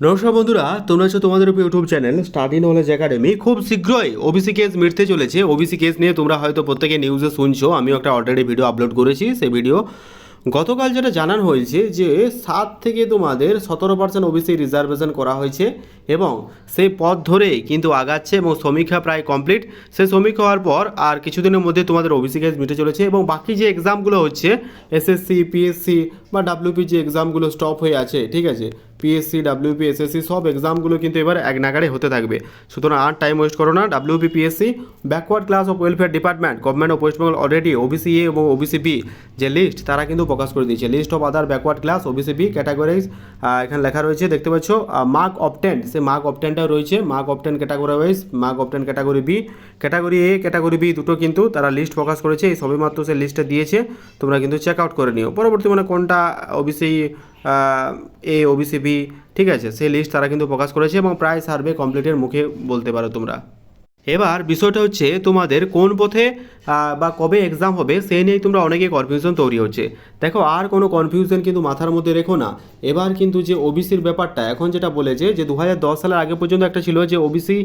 নমস্কার বন্ধুরা, তোমরা আছো তোমাদের উপর YouTube channel study knowledge academy. খুব শীঘ্রই ওবিসি কেস মিটতে চলেছে। ওবিসি কেস নিয়ে তোমরা হয়তো প্রত্যেকে নিউজে শুনছো। আমিও একটা অলরেডি ভিডিও আপলোড করেছি। সেই ভিডিও গতকাল যেটা জানানো হয়েছে যে সাত থেকে তোমাদের সতেরো পার্সেন্ট ওবিসি রিজার্ভেশন করা হয়েছে এবং সেই পথ ধরেই কিন্তু আগাচ্ছে এবং সমীক্ষা প্রায় কমপ্লিট সেই সমীক্ষা হওয়ার পর আর কিছুদিনের মধ্যে তোমাদের ওবিসি কেস মিটে চলেছে এবং বাকি যে এক্সামগুলো হচ্ছে এসএসসি পিএসসি বা ডাব্লিউপি যে এক্সামগুলো স্টপ হয়ে আছে, ঠিক আছে? পিএসসি ডাব্লিউপি এসএসসি সব এক্সামগুলো কিন্তু এবার এক নাগাড়ে হতে থাকবে। সুতরাং আর টাইম ওয়েস্ট করো না। WP PSC backward class of welfare department government of West Bengal already OBC A এবং ওবিসি বি যে লিস্ট তারা কিন্তু প্রকাশ করে দিয়েছে। List of other backward class OBC B categories এখানে লেখা রয়েছে, দেখতে পাচ্ছ মার্ক অপটেন্ট সে মার্ক অপটেনটাও রয়েছে। Mark obtain category wise mark obtain category B category A category B দুটো কিন্তু তারা লিস্ট প্রকাশ করেছে। এই সবেমাত্র সে লিস্টটা দিয়েছে। তোমরা কিন্তু চেক আউট করে নিও। পরবর্তী মানে কোনটা ওবিসি এ ওবিসিপি ঠিক আছে, সেই লিস্ট তারা কিন্তু প্রকাশ করেছে এবং প্রায় সার্ভে কমপ্লিটের মুখে বলতে পারো তোমরা। এবার বিষয়টা হচ্ছে তোমাদের কোন পথে বা কবে এক্সাম হবে সেই নিয়েই তোমরা অনেকে কনফিউশন তৈরি হচ্ছে। দেখো, আর কোনো কনফিউশন কিন্তু মাথার মধ্যে রেখো না। এবার কিন্তু যে ওবিসির ব্যাপারটা, এখন যেটা বলেছে যে দু হাজার দশ সালের আগে পর্যন্ত একটা ছিল যে ওবিসি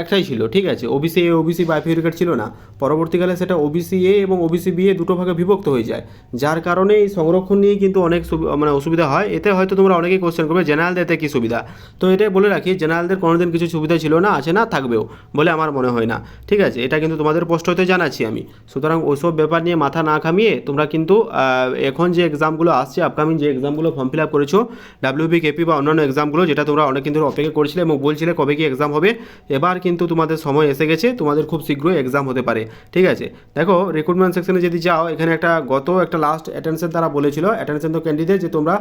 একটাই ছিল, ঠিক আছে? ওবিসি এ ওবিসি বাইফিউরিকেট ছিল না। পরবর্তীকালে সেটা ওবিসি এ এবং ওবিসি বি এ দুটো ভাগে বিভক্ত হয়ে যায়। যার কারণে এই সংরক্ষণ নিয়ে কিন্তু অনেক মানে অসুবিধা হয়। এতে হয়তো তোমরা অনেকেই কোশ্চেন করবে, জেনারেলদের এতে কী সুবিধা? তো এটাই বলে রাখি, জেনারেলদের কোনোদিন কিছু সুবিধা ছিল না, আছে না, থাকবেও। বলে আমার মনে হয় না। ঠিক আছে? এটা কিন্তু তোমাদের স্পষ্ট হতে জানাচ্ছি আমি। সুতরাং ওইসব ব্যাপার নিয়ে মাথা না খামিয়ে তোমরা কিন্তু এখন যে এক্সামগুলো আসছে আপকামিং যে এক্সামগুলো ফর্ম ফিল আপ করেছ ডাব্লিউবি কেপি বা অন্যান্য এক্সামগুলো যেটা তোমরা অনেক কিন্তু অপেক্ষা করেছিলে এবং বলছিলে কবে কি এক্সাম হবে, এবার কিন্তু তোমাদের সময় এসে গেছে, তোমাদের খুব শীঘ্রই এক্সাম হতে পারে। ঠিক আছে? দেখো রিক্রুটমেন্ট সেকশনে যদি যাও, এখানে একটা গত একটা লাস্ট অ্যাটেনশন তারা বলেছিল অ্যাটেনশন তো ক্যান্ডিডেট যে তোমরা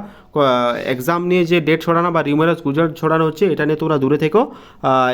এক্সাম নিয়ে যে ডেট ছড়ানো বা রিউমারাস গুজরাট ছড়ানো হচ্ছে, এটা নিয়ে তোমরা দূরে থেকো।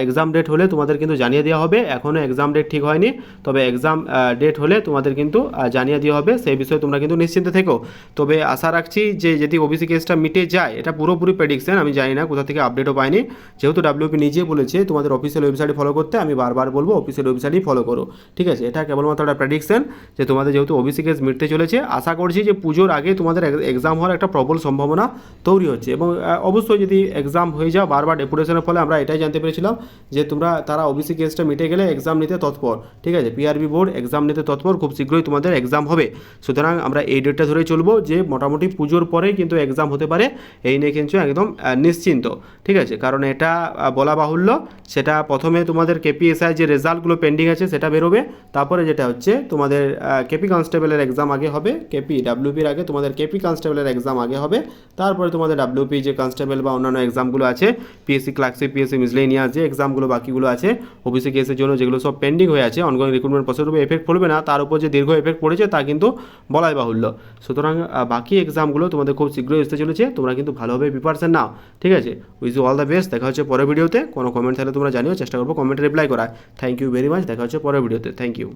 এক্সাম ডেট হলে তোমাদের কিন্তু জানিয়ে দেওয়া হবে। এখনও এক্সাম ডেট ঠিক হয়নি। তবে এক্সাম ডেট হলে তোমাদের কিন্তু জানিয়ে দেওয়া হবে। সেই বিষয়ে তোমরা কিন্তু নিশ্চিন্তে থেকো। তবে আশা রাখছি যে যদি ওবিসি কেসটা মিটে যায়, এটা পুরোপুরি প্রেডিকশন আমি জানি না, কোথা থেকে আপডেটও পাইনি। যেহেতু ডাব্লিউপি নিজে বলেছে তোমাদের অফিসিয়াল ওয়েবসাইট ফলো করতে, আমি বারবার বলব অফিসিয়াল ওয়েবসাইটই ফলো করো। ঠিক আছে? এটা কেবলমাত্র একটা প্রেডিকশন যে তোমাদের যেহেতু ওবিসি কেস মিটতে চলেছে, আশা করছি যে পুজোর আগে তোমাদের এক্সাম হওয়ার একটা প্রবল সম্ভাবনা তৈরি হচ্ছে। এবং অবশ্যই যদি এক্সাম হয়ে যাও, বারবার ডেপুটেশনের ফলে আমরা এটাই জানতে পেরেছিলাম যে তোমরা, তারা ওবিসি কেসটা মিটে গেলে এক্সাম নিতে তৎপর, ঠিক আছে? পিআরবি বোর্ড এক্সাম নিতে তৎপর, খুব শীঘ্রই তোমাদের এক্সাম হবে। সুতরাং আমরা এই ডেটটা ধরে চলবো যে মোটামুটি পুজোর পরেই কিন্তু এক্সাম হতে পারে। এই নিয়ে কিন্তু একদম নিশ্চিন্ত, ঠিক আছে? কারণ এটা বলা বাহুল্য, সেটা প্রথমে তোমাদের কেপিএসআই যে রেজাল্টগুলো পেন্ডিং আছে সেটা বেরোবে। তারপরে যেটা হচ্ছে, তোমাদের কেপি কনস্টেবলের এক্সাম আগে হবে। কেপি ডাব্লিউপির আগে তোমাদের কেপি কনস্টেবলের এক্সাম আগে হবে। তারপরে তোমাদের ডাব্লিউপি যে কনস্টেবল বা অন্যান্য এক্সামগুলো আছে পিএসসি ক্লার্কশিপ পিএসসি মিসলেনিয়াস যে এক্সামগুলো বাকিগুলো আছে ওবিসি কেসের জন্য, যেগুলো সব পেন্ডিং হয়ে আছে অনগোয়িং রিক্রুটমেন্ট প্রসেসের উপর এফেক্ট পড়বে না, তার উপর যে দীর্ঘ এফেক্ট পড়েছে, তা কিন্তু বলাই বাহুল্য। সুতরাং বাকি এক্সামগুলো তোমাদের খুব শীঘ্রই আসতে চলেছে, তোমরা কিন্তু ভালোভাবে প্রিপারেশন নাও, ঠিক আছে? Wish you all the best দেখা হচ্ছে পরের ভিডিওতে কোনো কমেন্ট থাকলে তোমরা জানিও, চেষ্টা করব কমেন্টে রিপ্লাই করা থ্যাংক ইউ ভেরি মাচ দেখা হচ্ছে পরের ভিডিওতে থ্যাংক ইউ